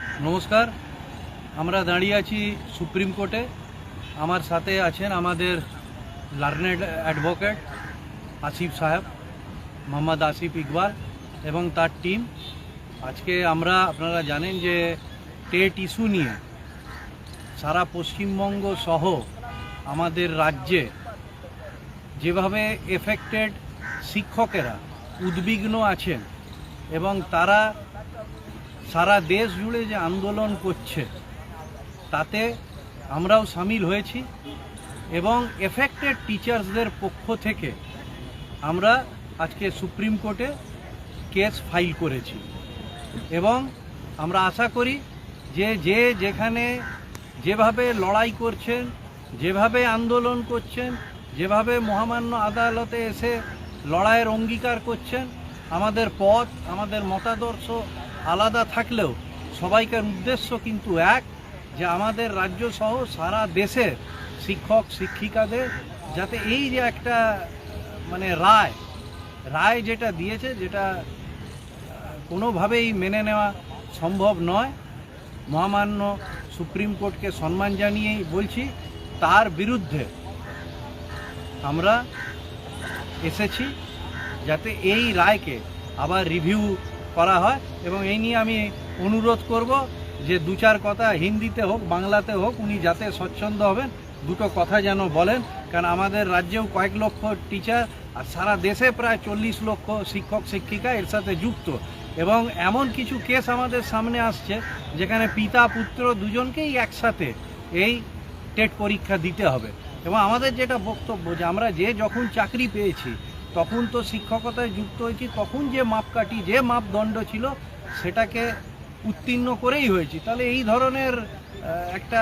নমস্কার, আমরা দাঁড়িয়ে আছি সুপ্রিম কোর্টে। আমার সাথে আছেন আমাদের লার্নেড অ্যাডভোকেট আসিফ সাহেব, মোহাম্মদ আসিফ ইকবাল এবং তার টিম। আজকে আমরা, আপনারা জানেন যে টেট ইস্যু নিয়ে সারা পশ্চিমবঙ্গ সহ আমাদের রাজ্যে যেভাবে এফেক্টেড শিক্ষকেরা উদ্বিগ্ন আছেন এবং তারা সারা দেশ জুড়ে যে আন্দোলন করছে, তাতে আমরাও সামিল হয়েছি এবং এফেক্টেড টিচার্সদের পক্ষ থেকে আমরা আজকে সুপ্রিম কোর্টে কেস ফাইল করেছি। এবং আমরা আশা করি যে যে যেখানে যেভাবে লড়াই করছেন, যেভাবে আন্দোলন করছেন, যেভাবে মহামান্য আদালতে এসে লড়াইয়ের অঙ্গীকার করছেন, আমাদের পথ, আমাদের মতাদর্শ আলাদা থাকলেও সবাইকার উদ্দেশ্য কিন্তু এক, যে আমাদের রাজ্য সহ সারা দেশের শিক্ষক, শিক্ষিকাদের যাতে এই যে একটা মানে রায় রায় যেটা দিয়েছে যেটা কোনোভাবেই মেনে নেওয়া সম্ভব নয়, মহামান্য সুপ্রিম কোর্টকে সম্মান জানিয়েই বলছি, তার বিরুদ্ধে আমরা এসেছি যাতে এই রায়কে আবার রিভিউ করা হয় এবং এই নিয়ে আমি অনুরোধ করব যে দু চার কথা হিন্দিতে হোক, বাংলাতে হোক, উনি যাতে স্বচ্ছন্দ হবেন, দুটো কথা যেন বলেন। কারণ আমাদের রাজ্যেও কয়েক লক্ষ টিচার আর সারা দেশে প্রায় চল্লিশ লক্ষ শিক্ষক, শিক্ষিকা এর সাথে যুক্ত। এবং এমন কিছু কেস আমাদের সামনে আসছে, যেখানে পিতা, পুত্র দুজনকেই একসাথে এই টেট পরীক্ষা দিতে হবে। এবং আমাদের যেটা বক্তব্য যে আমরা যে যখন চাকরি পেয়েছি তখন তো শিক্ষকতায় যুক্ত হয়েছি তখন যে মাপকাঠি, যে মাপদণ্ড ছিল, সেটাকে উত্তীর্ণ করেই হয়েছি। তাহলে এই ধরনের একটা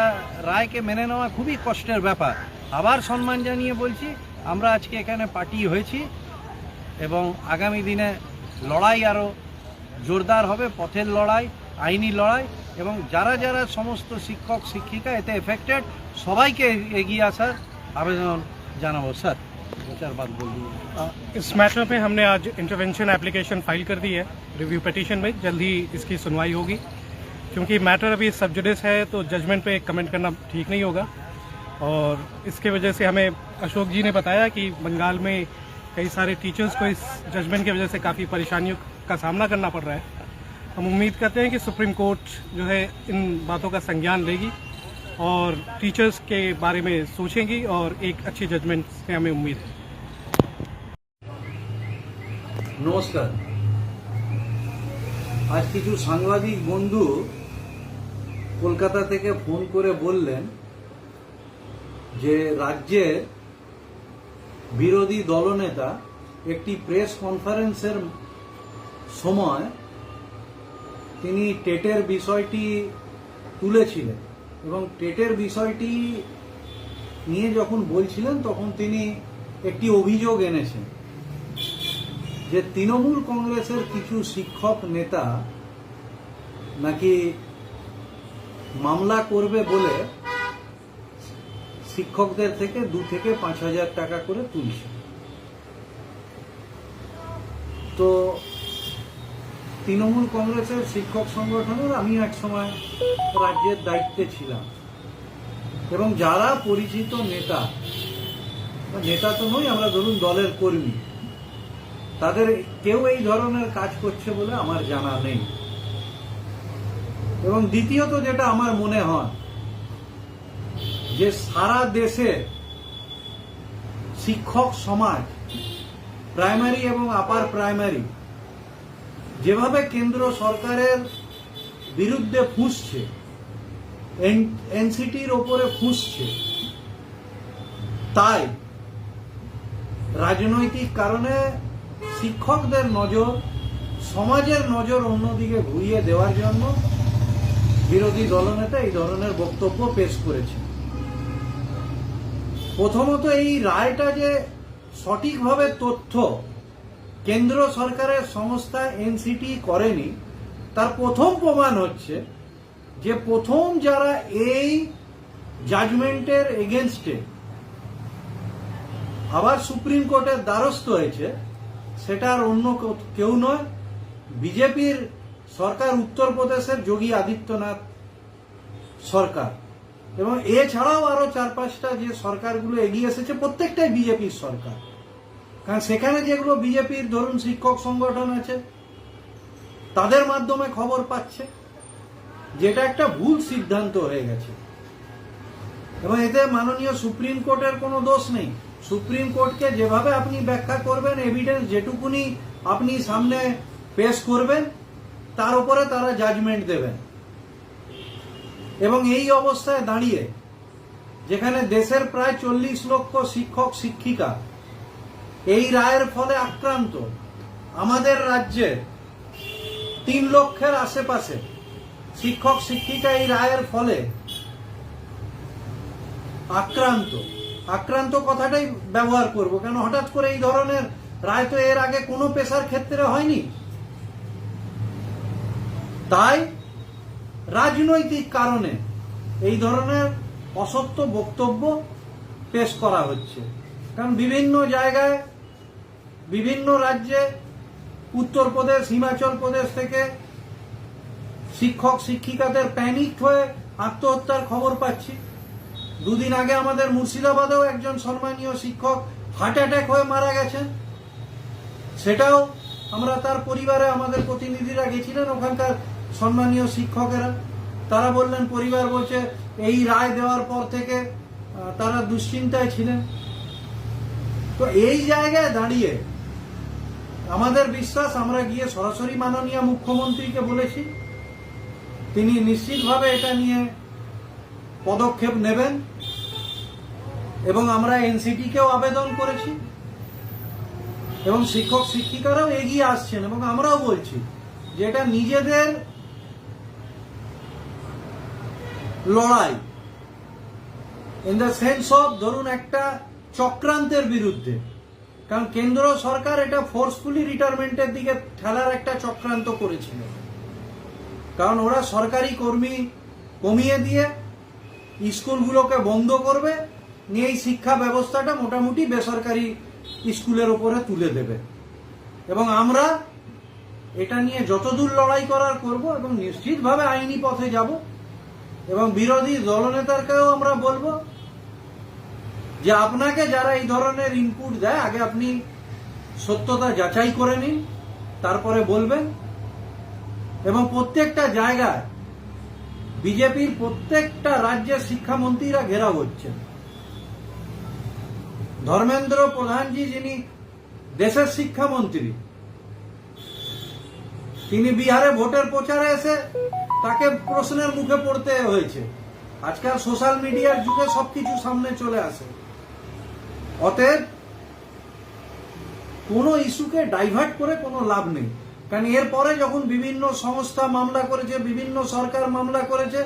রায়কে মেনে নেওয়া খুবই কষ্টের ব্যাপার। আবার সম্মান জানিয়ে বলছি, আমরা আজকে এখানে পার্টি হয়েছি এবং আগামী দিনে লড়াই আরও জোরদার হবে, পথের লড়াই, আইনি লড়াই এবং যারা যারা সমস্ত শিক্ষক, শিক্ষিকা এতে এফেক্টেড সবাইকে এগিয়ে আসার আবেদন জানাব, স্যার। चार बात बोल दी। इस मैटर पे हमने आज इंटरवेंशन एप्लीकेशन फ़ाइल कर दी है। रिव्यू पटिशन में जल्द ही इसकी सुनवाई होगी। क्योंकि मैटर अभी सबजुडिस है तो जजमेंट पे कमेंट करना ठीक नहीं होगा। और इसके वजह से हमें अशोक जी ने बताया कि बंगाल में कई सारे टीचर्स को इस जजमेंट की वजह से काफ़ी परेशानियों का सामना करना पड़ रहा है। हम उम्मीद करते हैं कि सुप्रीम कोर्ट जो है इन बातों का संज्ञान लेगी और टीचर्स के बारे में सोचेंगी और एक अच्छी जजमेंट से हमें उम्मीद है। নমস্কার। আজ কিছু সাংবাদিক বন্ধু কলকাতা থেকে ফোন করে বললেন যে রাজ্যের বিরোধী দলনেতা একটি প্রেস কনফারেন্সের সময় তিনি টেটের বিষয়টি তুলেছিলেন এবং টেটের বিষয়টি নিয়ে যখন বলছিলেন তখন তিনি একটি অভিযোগ এনেছেন। যে তৃণমূল কংগ্রেসের কিছু শিক্ষক নেতা নাকি মামলা করবে বলে শিক্ষকদের থেকে দু থেকে পাঁচ হাজার টাকা করে তুলছে। তো তৃণমূল কংগ্রেসের শিক্ষক সংগঠনের আমি এক সময় রাজ্যের দায়িত্বে ছিলাম। এবং যারা পরিচিত নেতা নেতা তো নই, আমরা ধরুন দলের কর্মী তাদের কেউ এই ধরনের কাজ করছে বলে আমার জানা নেই। এবং দ্বিতীয়ত যেটা আমার মনে হয়, যে সারা দেশে শিক্ষক সমাজ, প্রাইমারি এবং আপার প্রাইমারি, যেভাবে কেন্দ্র সরকারের বিরুদ্ধে ফুসছে এনসিটির ওপরে ফুসছে, তাই রাজনৈতিক কারণে শিক্ষকদের নজর, সমাজের নজর অন্যদিকে ঘুরিয়ে দেওয়ার জন্য বিরোধী দলনেতা এই ধরনের বক্তব্য পেশ করেছে প্রথমত এই রায়টা যে সঠিকভাবে তথ্য কেন্দ্র সরকারের সংস্থা এনসিটি করেনি, তার প্রথম প্রমাণ হচ্ছে যে প্রথম যারা এই জাজমেন্টের এগেনস্টে আবার সুপ্রিম কোর্টের দ্বারস্থ হয়েছে সেটা আর অন্য কেউ- নয়। বিজেপির সরকার উত্তরপ্রদেশের যোগী আদিত্যনাথ সরকার। এবং এছাড়াও আরও চার পাঁচটা যে সরকারগুলো এগিয়ে এসেছে, প্রত্যেকটাই বিজেপির সরকার। কারণ সেখানে যেগুলো বিজেপির ধরুন শিক্ষক সংগঠন আছে, তাদের মাধ্যমে খবর পাচ্ছে, যেটা একটা ভুল সিদ্ধান্ত হয়ে গেছে। এবং এতে মাননীয় সুপ্রিম কোর্টের কোনো দোষ নেই। সুপ্রিম কোর্টকে যেভাবে আপনি ব্যাখ্যা করবেন এভিডেন্স যেটুকুনি আপনি সামনে পেশ করবেন, তার উপরে তারা জাজমেন্ট দেবেন। এবং এই অবস্থায় দাঁড়িয়ে, যেখানে দেশের প্রায় চল্লিশ লক্ষ শিক্ষক, শিক্ষিকা, এই রায়ের ফলে আক্রান্ত। আমাদের রাজ্যে তিন লক্ষের আশেপাশে শিক্ষক, শিক্ষিকা এই রায়ের ফলে আক্রান্ত। আক্রান্ত কথাটাই ব্যবহার করব, কেন হঠাৎ করে এই ধরনের রায় তো এর আগে কোনো পেশার ক্ষেত্রে হয়নি। তাই রাজনৈতিক কারণে এই ধরনের অসত্য বক্তব্য পেশ করা হচ্ছে। কারণ বিভিন্ন জায়গায়, বিভিন্ন রাজ্যে উত্তরপ্রদেশ, হিমাচল প্রদেশ থেকে শিক্ষক, শিক্ষিকাদের প্যানিক হয়ে আত্মহত্যার খবর পাচ্ছি। দুদিন আগে আমাদের মুর্শিদাবাদেও একজন সম্মানীয় শিক্ষক হার্ট অ্যাটাক হয়ে মারা গেছেন। সেটাও আমরা তার পরিবারে আমাদের প্রতিনিধিরা গেছিলেন, ওখানকার সম্মানীয় শিক্ষকেরা। তারা বললেন, পরিবার বলছে, এই রায় দেওয়ার পর থেকে তারা দুশ্চিন্তায় ছিলেন। তো এই জায়গায় দাঁড়িয়ে আমাদের বিশ্বাস, আমরা গিয়ে সরাসরি মাননীয় মুখ্যমন্ত্রীকে বলেছি। তিনি নিশ্চিতভাবে এটা নিয়ে পদক্ষেপ নেবেন এবং আমরা এনসিটিকেও আবেদন করেছি এবং শিক্ষক শিক্ষিকারাও এগিয়ে আসছেন এবং আমরাও বলছি যে এটা নিজেদের লড়াই। ইন দ্য সেন্স অফ ধরুন একটা চক্রান্তের বিরুদ্ধে, কারণ কেন্দ্র সরকার এটা ফোর্সফুলি রিটায়ারমেন্টের দিকে ঠেলার একটা চক্রান্ত করেছিল। কারণ ওরা সরকারি কর্মী কমিয়ে দিয়ে স্কুলগুলোকে বন্ধ করবে, নিয়ে এই শিক্ষা ব্যবস্থাটা মোটামুটি বেসরকারি স্কুলের ওপরে তুলে দেবে। এবং আমরা এটা নিয়ে যতদূর লড়াই করার করব এবং নিশ্চিতভাবে আইনি পথে যাব। এবং বিরোধী দলনেতারকেও আমরা বলব যে আপনাকে যারা এই ধরনের ইনপুট দেয়, আগে আপনি সত্যতা যাচাই করে নিন, তারপরে বলবেন। এবং প্রত্যেকটা জায়গায় বিজেপির প্রত্যেকটা রাজ্যের শিক্ষামন্ত্রীরা ঘেরাও হচ্ছেন ধর্মেন্দ্র প্রধানজি যিনি দেশের শিক্ষামন্ত্রী, তিনি বিহারে ভোটের প্রচারে এসে তাকে প্রশ্নের মুখে পড়তে হয়েছে। আজকাল সোশ্যাল মিডিয়ার যুগে সবকিছু সামনে চলে আসে। অতএব কোনো ইস্যুকে ডাইভার্ট করে কোনো লাভ নেই। কারণ এরপরে যখন বিভিন্ন সংস্থা মামলা করেছে, বিভিন্ন সরকার মামলা করেছে,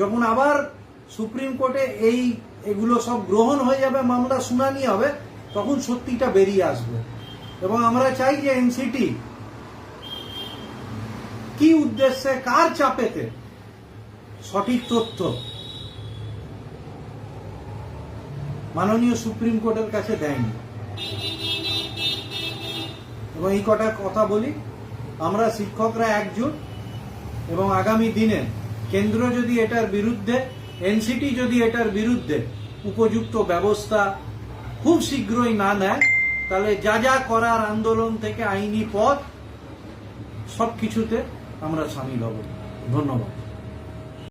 যখন আবার সুপ্রিম কোর্টে এই, এগুলো সব গ্রহণ হয়ে যাবে, মামলা শুনানি হবে, তখন সত্যিটা বেরিয়ে আসবে। এবং আমরা চাই যে এনসিটি কি উদ্দেশ্যে, কার চাপেতে সঠিক তথ্য মাননীয় সুপ্রিম কোর্টের কাছে দেয়নি। এবং এই কটা কথা বলি। আমরা শিক্ষকরা একজোট এবং আগামী দিনে কেন্দ্র যদি এটার বিরুদ্ধে, এনসিটি যদি এটার বিরুদ্ধে উপযুক্ত ব্যবস্থা খুব শীঘ্রই না নেয়, তাহলে যা যা করার আন্দোলন থেকে আইনি পথ সব কিছুতে আমরা সামিল হব। ধন্যবাদ।